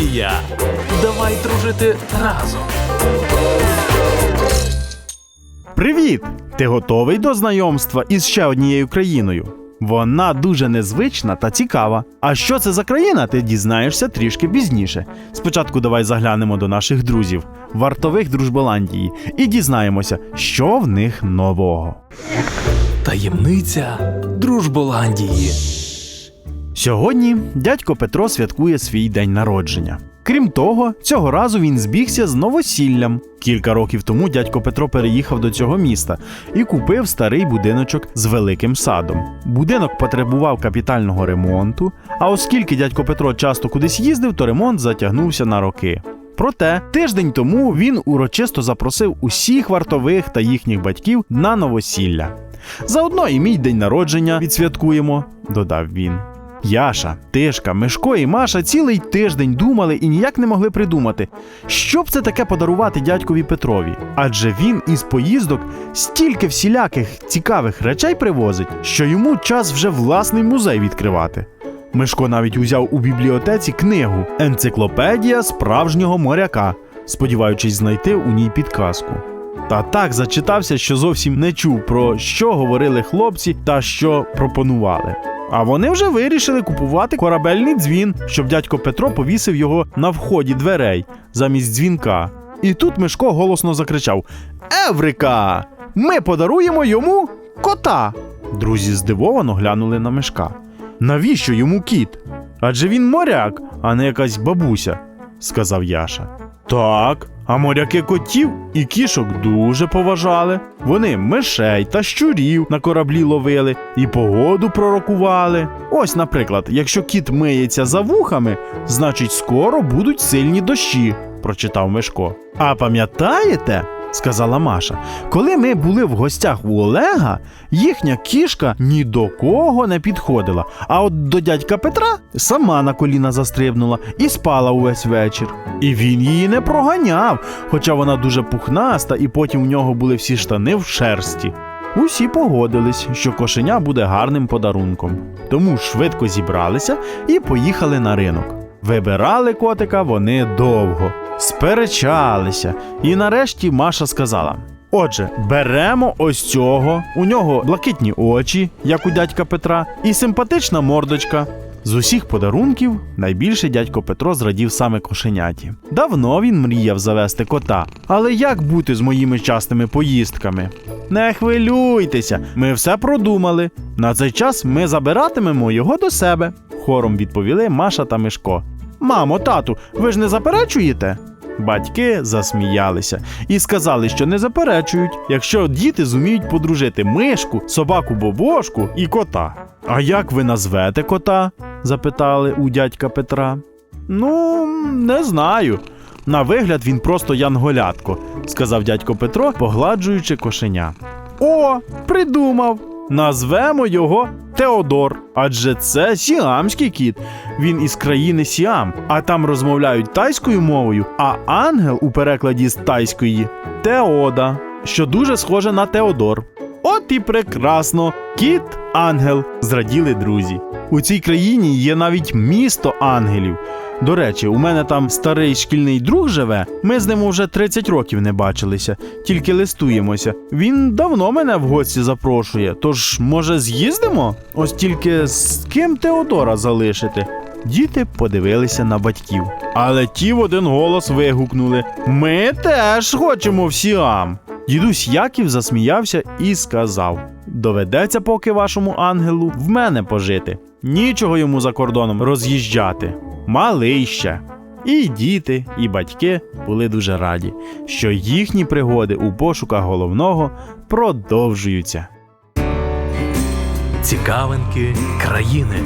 Дружболандія. Давай дружити разом. Привіт! Ти готовий до знайомства із ще однією країною? Вона дуже незвична та цікава. А що це за країна, ти дізнаєшся трішки пізніше. Спочатку давай заглянемо до наших друзів, вартових Дружболандії, і дізнаємося, що в них нового. Таємниця Дружболандії. Сьогодні дядько Петро святкує свій день народження. Крім того, цього разу він збігся з новосіллям. Кілька років тому дядько Петро переїхав до цього міста і купив старий будиночок з великим садом. Будинок потребував капітального ремонту, а оскільки дядько Петро часто кудись їздив, то ремонт затягнувся на роки. Проте тиждень тому він урочисто запросив усіх вартових та їхніх батьків на новосілля. Заодно і мій день народження відсвяткуємо, додав він. Яша, Тишка, Мишко і Маша цілий тиждень думали і ніяк не могли придумати, що б це таке подарувати дядькові Петрові. Адже він із поїздок стільки всіляких цікавих речей привозить, що йому час вже власний музей відкривати. Мишко навіть узяв у бібліотеці книгу Енциклопедія справжнього моряка, сподіваючись знайти у ній підказку. Та так зачитався, що зовсім не чув про що говорили хлопці та що пропонували. А вони вже вирішили купувати корабельний дзвін, щоб дядько Петро повісив його на вході дверей замість дзвінка. І тут Мишко голосно закричав: Еврика! Ми подаруємо йому кота. Друзі здивовано глянули на Мишка. Навіщо йому кіт? Адже він моряк, а не якась бабуся, сказав Яша. Так, а моряки котів і кішок дуже поважали. Вони мишей та щурів на кораблі ловили і погоду пророкували. Ось, наприклад, якщо кіт миється за вухами, значить скоро будуть сильні дощі, прочитав Мишко. А пам'ятаєте? Сказала Маша. Коли ми були в гостях у Олега, їхня кішка ні до кого не підходила. А от до дядька Петра сама на коліна застрибнула і спала увесь вечір. І він її не проганяв, хоча вона дуже пухнаста, і потім в нього були всі штани в шерсті. Усі погодились, що кошеня буде гарним подарунком. Тому швидко зібралися і поїхали на ринок. Вибирали котика вони довго, сперечалися, і нарешті Маша сказала: Отже, беремо ось цього, у нього блакитні очі, як у дядька Петра, і симпатична мордочка. З усіх подарунків найбільше дядько Петро зрадів саме кошеняті. Давно він мріяв завести кота, але як бути з моїми частими поїздками? Не хвилюйтеся, ми все продумали. На цей час ми забиратимемо його до себе. Хором відповіли Маша та Мишко. Мамо, тату, ви ж не заперечуєте? Батьки засміялися і сказали, що не заперечують, якщо діти зуміють подружити мишку, собаку бобошку і кота. А як ви назвете кота? запитали у дядька Петра. Ну, не знаю. На вигляд він просто янголятко, сказав дядько Петро, погладжуючи кошеня. О, придумав! Назвемо його Теодор, адже це сіамський кіт. Він із країни Сіам, а там розмовляють тайською мовою, а ангел у перекладі з тайської Теода, що дуже схоже на Теодор. От і прекрасно! Кіт ангел, зраділи друзі. У цій країні є навіть місто ангелів. До речі, у мене там старий шкільний друг живе. Ми з ним уже 30 років не бачилися, тільки листуємося. Він давно мене в гості запрошує. Тож, може, з'їздимо? Ось тільки з ким Теодора залишити. Діти подивилися на батьків. Але ті в один голос вигукнули: Ми теж хочемо в. Дідусь Яків засміявся і сказав: Доведеться поки вашому ангелу в мене пожити. Нічого йому за кордоном роз'їжджати. Малий ще. І діти, і батьки були дуже раді, що їхні пригоди у пошуках головного продовжуються. Цікавинки країни.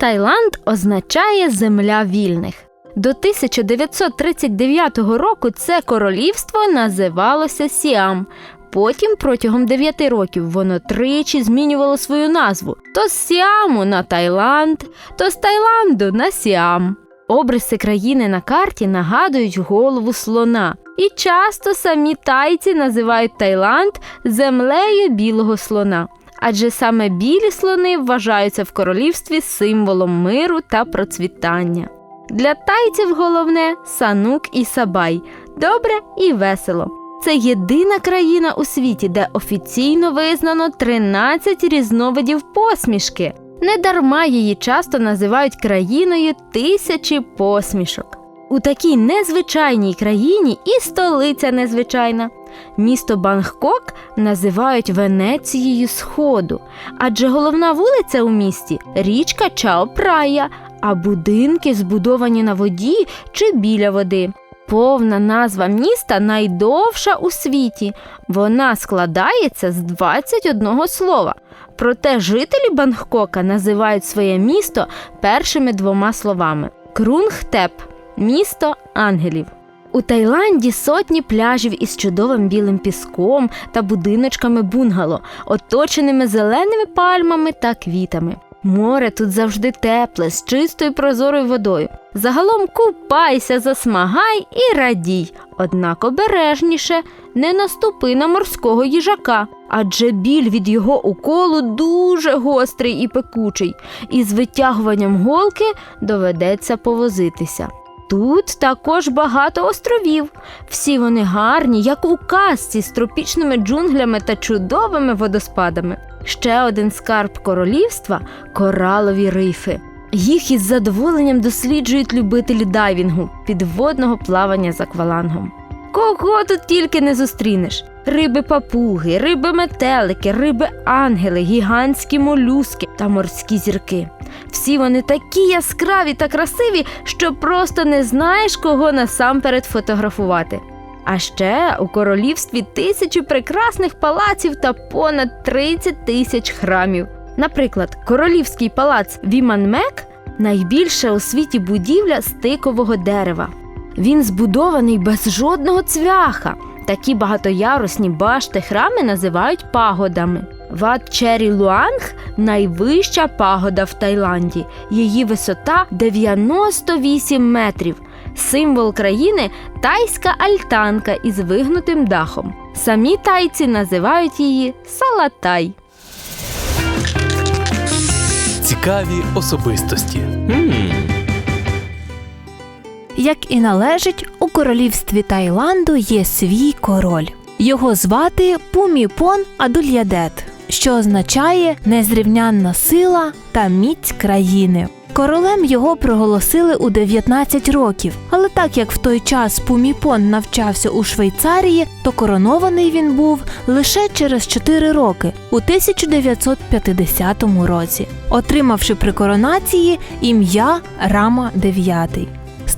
Таїланд означає земля вільних. До 1939 року це королівство називалося Сіам. Потім протягом 9 років воно тричі змінювало свою назву: то з Сіаму на Таїланд, то з Таїланду на Сіам. Обриси країни на карті нагадують голову слона, і часто самі тайці називають Таїланд землею білого слона. адже саме білі слони вважаються в королівстві символом миру та процвітання. Для тайців головне санук і сабай добре і весело. Це єдина країна у світі, де офіційно визнано 13 різновидів посмішки. Недарма її часто називають країною тисячі посмішок. У такій незвичайній країні і столиця незвичайна. Місто Бангкок називають Венецією Сходу, адже головна вулиця у місті річка Чао-Прая, а будинки збудовані на воді чи біля води. Повна назва міста найдовша у світі. Вона складається з 21 слова. Проте жителі Бангкока називають своє місто першими двома словами: Крунгтеп місто ангелів. У Таїланді сотні пляжів із чудовим білим піском та будиночками бунгало, оточеними зеленими пальмами та квітами. Море тут завжди тепле, з чистою прозорою водою. Загалом купайся, засмагай і радій, однак обережніше не наступи на морського їжака, адже біль від його уколу дуже гострий і пекучий, і з витягуванням голки доведеться повозитися. Тут також багато островів. Всі вони гарні, як у казці з тропічними джунглями та чудовими водоспадами. Ще один скарб королівства коралові рифи. Їх із задоволенням досліджують любителі дайвінгу, підводного плавання з аквалангом. Кого тут тільки не зустрінеш: риби папуги, риби метелики, риби ангели, гігантські молюски та морські зірки. Всі вони такі яскраві та красиві, що просто не знаєш, кого насамперед фотографувати. А ще у королівстві тисячі прекрасних палаців та понад 30 тисяч храмів. Наприклад, королівський палац Віманмек найбільша у світі будівля з тикового дерева. Він збудований без жодного цвяха. Такі багатоярусні башти храми називають пагодами. Ват Чері Луанг найвища пагода в Таїланді. Її висота 98 метрів. Символ країни тайська альтанка із вигнутим дахом. Самі тайці називають її Салатай. Цікаві особистості. М, Як і належить, у королівстві Таїланду є свій король. Його звати Пуміпон Адульядет, що означає незрівнянна сила та міць країни. Королем його проголосили у 19 років, але так як в той час Пуміпон навчався у Швейцарії, то коронований він був лише через 4 роки у 1950 році, отримавши при коронації ім'я Рама IX.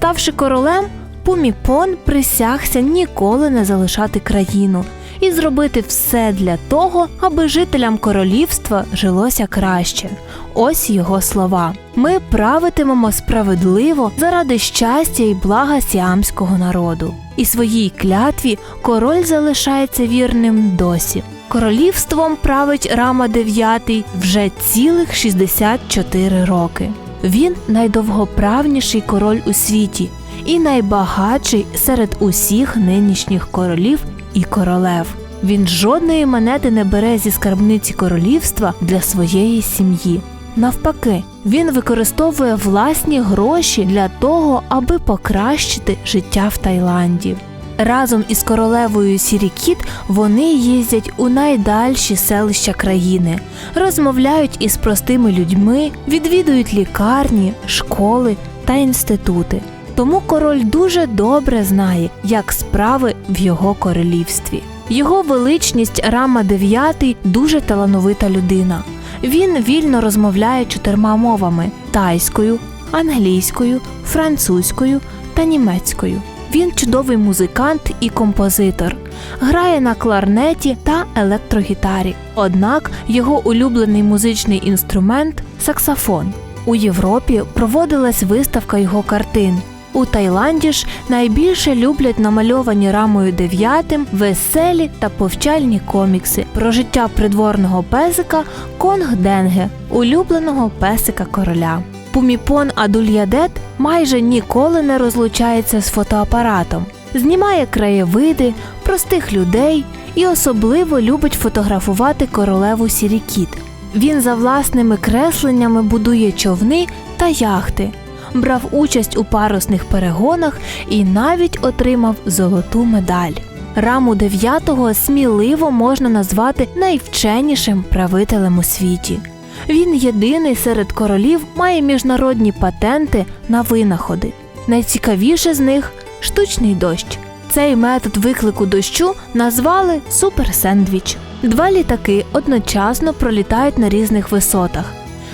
Ставши королем, Пуміпон присягся ніколи не залишати країну і зробити все для того, аби жителям королівства жилося краще. Ось його слова: ми правитимемо справедливо заради щастя і блага сіамського народу. І своїй клятві король залишається вірним досі. Королівством править Рама IX вже цілих 64 роки. Він найдовгоправніший король у світі і найбагатший серед усіх нинішніх королів і королев. Він жодної монети не бере зі скарбниці королівства для своєї сім'ї. Навпаки, він використовує власні гроші для того, аби покращити життя в Таїланді. Разом із королевою Сірікіт вони їздять у найдальші селища країни, розмовляють із простими людьми, відвідують лікарні, школи та інститути. Тому король дуже добре знає, як справи в його королівстві. Його величність Рама IX дуже талановита людина. Він вільно розмовляє чотирма мовами: тайською, англійською, французькою та німецькою. Він чудовий музикант і композитор, грає на кларнеті та електрогітарі. Однак його улюблений музичний інструмент саксофон. У Європі проводилась виставка його картин. У Таїланді ж найбільше люблять намальовані рамою дев'ятим веселі та повчальні комікси про життя придворного песика Конг Денге, улюбленого песика короля. Пуміпон Адульядет майже ніколи не розлучається з фотоапаратом. знімає краєвиди, простих людей і особливо любить фотографувати королеву Сірікіт. Він за власними кресленнями будує човни та яхти, брав участь у парусних перегонах і навіть отримав золоту медаль. Раму дев'ятого сміливо можна назвати найвченішим правителем у світі. Він єдиний серед королів має міжнародні патенти на винаходи. Найцікавіше з них штучний дощ. Цей метод виклику дощу назвали суперсендвіч. Два літаки одночасно пролітають на різних висотах.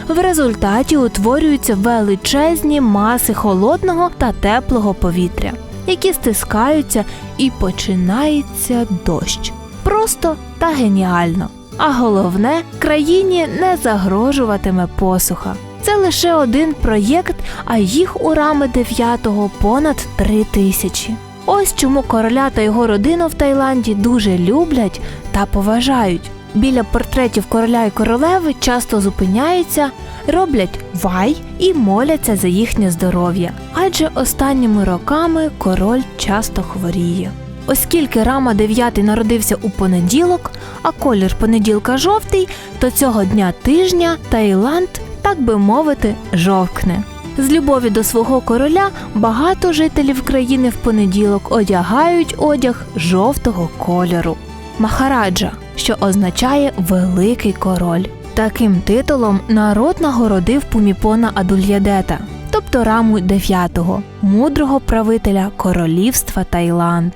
В результаті утворюються величезні маси холодного та теплого повітря, які стискаються і починається дощ. Просто та геніально. А головне, країні не загрожуватиме посуха. Це лише один проєкт, а їх у рами 9 понад три тисячі. Ось чому короля та його родину в Таїланді дуже люблять та поважають. Біля портретів короля і королеви часто зупиняються, роблять вай і моляться за їхнє здоров'я, адже останніми роками король часто хворіє. Оскільки Рама 9 народився у понеділок, а колір понеділка жовтий, то цього дня тижня Таїланд, так би мовити, жовкне. З любові до свого короля багато жителів країни в понеділок одягають одяг жовтого кольору. Махараджа, що означає великий король. Таким титулом народ нагородив Пуміпона Адульядета, тобто раму 9-го, мудрого правителя королівства Таїланд.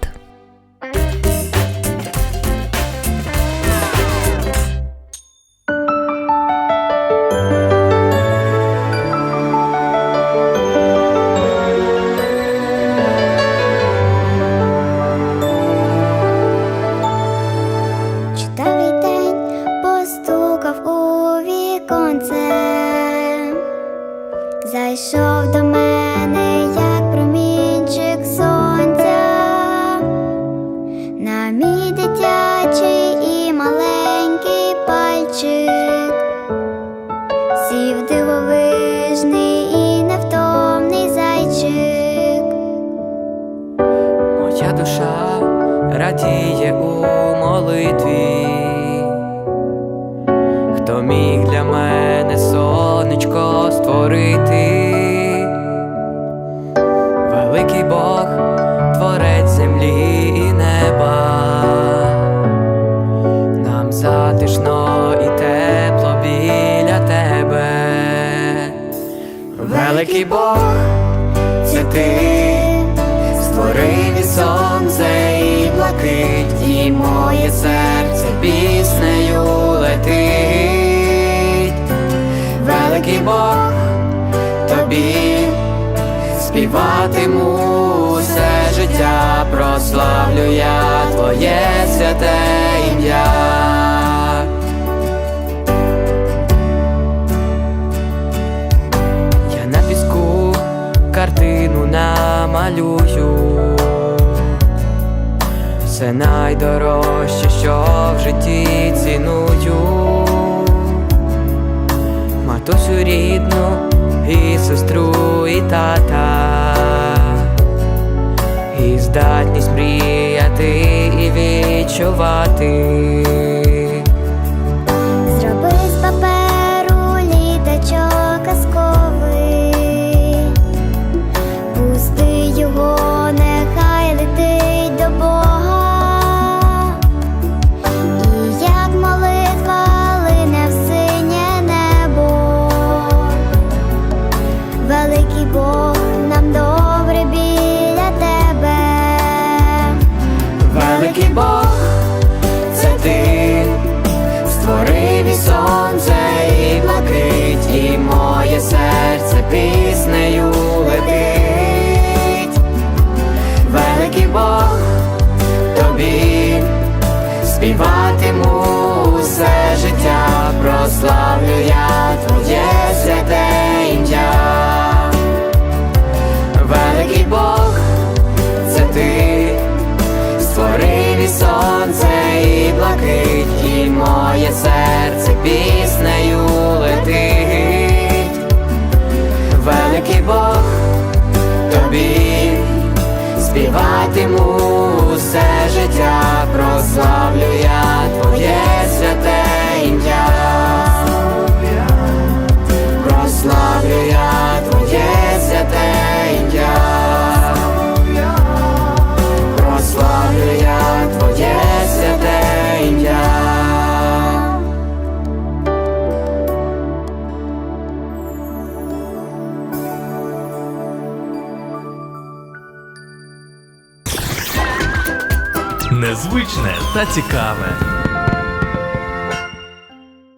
Сів дивовижний і невтомний зайчик. Моя душа радіє у молитві, хто міг для мене сонечко створити, великий Бог, це ти створив і сонце і блакить, і моє серце піснею летить. Великий Бог, тобі співатиму все життя, прославлю я твоє святе ім'я. Намалюю. Все найдорожче, що в житті ціную. Матусю рідну і сестру, і тата, і здатність мріяти і відчувати. Бог, це ти створив і сонце, і блакить, і моє серце піснею летить. Великий Бог, тобі співатиму все життя, прославлю я твоє незвичне та цікаве.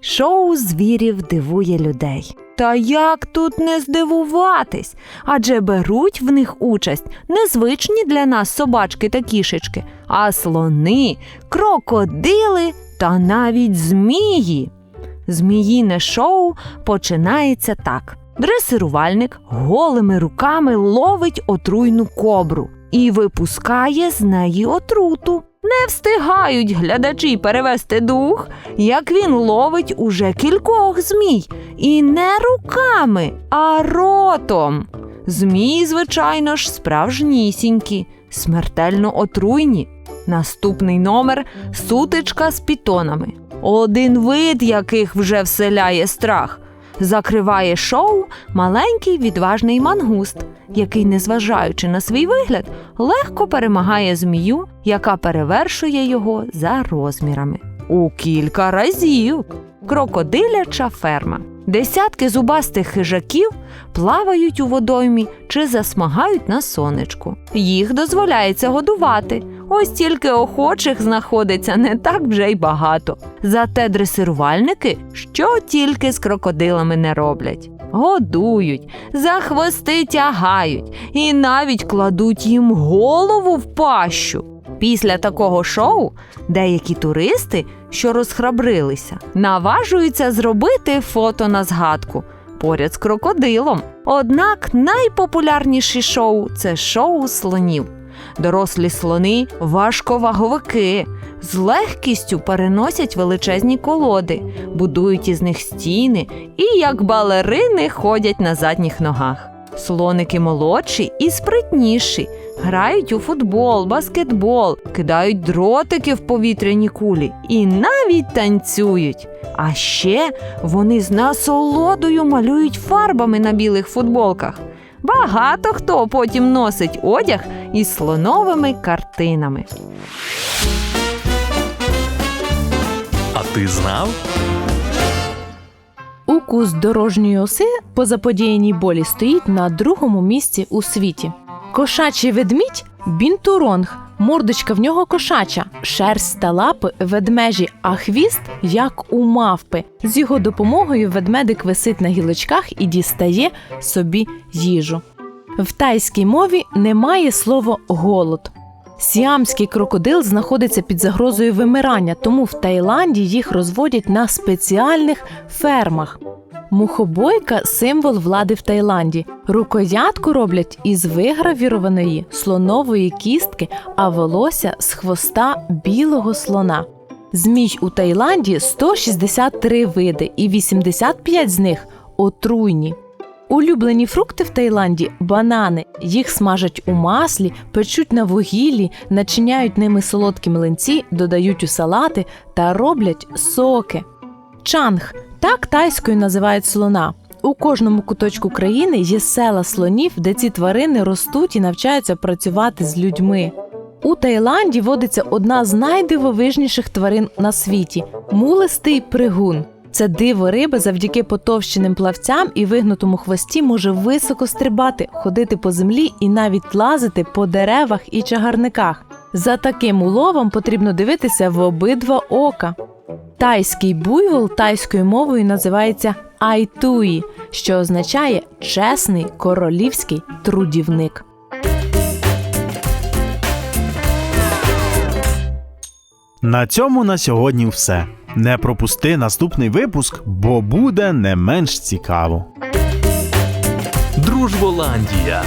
Шоу звірів дивує людей. Та як тут не здивуватись? Адже беруть в них участь незвичні для нас собачки та кішечки, а слони, крокодили та навіть змії. Зміїне шоу починається так: дресирувальник голими руками ловить отруйну кобру і випускає з неї отруту. Не встигають глядачі перевести дух, як він ловить уже кількох змій, і не руками, а ротом. Змії, звичайно ж, справжнісінькі, смертельно отруйні. Наступний номер сутичка з пітонами. Один вид яких вже вселяє страх. Закриває шоу маленький відважний мангуст, який, незважаючи на свій вигляд, легко перемагає змію, яка перевершує його за розмірами. У кілька разів. Крокодиляча ферма. Десятки зубастих хижаків плавають у водоймі чи засмагають на сонечку. Їх дозволяється годувати. Ось тільки охочих знаходиться не так вже й багато. Зате дресирувальники що тільки з крокодилами не роблять. Годують, за хвости тягають і навіть кладуть їм голову в пащу. Після такого шоу деякі туристи, що розхрабрилися, наважуються зробити фото на згадку поряд з крокодилом. Однак найпопулярніші шоу це шоу слонів. Дорослі слони важковаговики, з легкістю переносять величезні колоди, будують із них стіни і, як балерини, ходять на задніх ногах. Слоники молодші і спритніші, грають у футбол, баскетбол, кидають дротики в повітряні кулі і навіть танцюють. А ще вони з насолодою малюють фарбами на білих футболках. Багато хто потім носить одяг із слоновими картинами. А ти знав? Укус дорожньої оси по заподіяній болі стоїть на другому місці у світі. Кошачий ведмідь бінтуронг. Мордочка в нього кошача, шерсть та лапи ведмежі, а хвіст як у мавпи. З його допомогою ведмедик висить на гілочках і дістає собі їжу. В тайській мові немає слова голод. Сіамський крокодил знаходиться під загрозою вимирання, тому в Таїланді їх розводять на спеціальних фермах. Мухобойка символ влади в Таїланді. Рукоятку роблять із вигравірованої слонової кістки, а волосся з хвоста білого слона. Змій у Таїланді 163 види, і 85 з них отруйні. Улюблені фрукти в Таїланді банани. Їх смажать у маслі, печуть на вугіллі, начиняють ними солодкі млинці, додають у салати та роблять соки. Чанг так тайською називають слона. У кожному куточку країни є села слонів, де ці тварини ростуть і навчаються працювати з людьми. У Таїланді водиться одна з найдивовижніших тварин на світі мулистий пригун. Це диво риби завдяки потовщеним плавцям і вигнутому хвості може високо стрибати, ходити по землі і навіть лазити по деревах і чагарниках. За таким уловом потрібно дивитися в обидва ока. Тайський буйвол тайською мовою називається айтуї, що означає чесний королівський трудівник. На цьому на сьогодні все. Не пропусти наступний випуск, бо буде не менш цікаво. Дружболандія.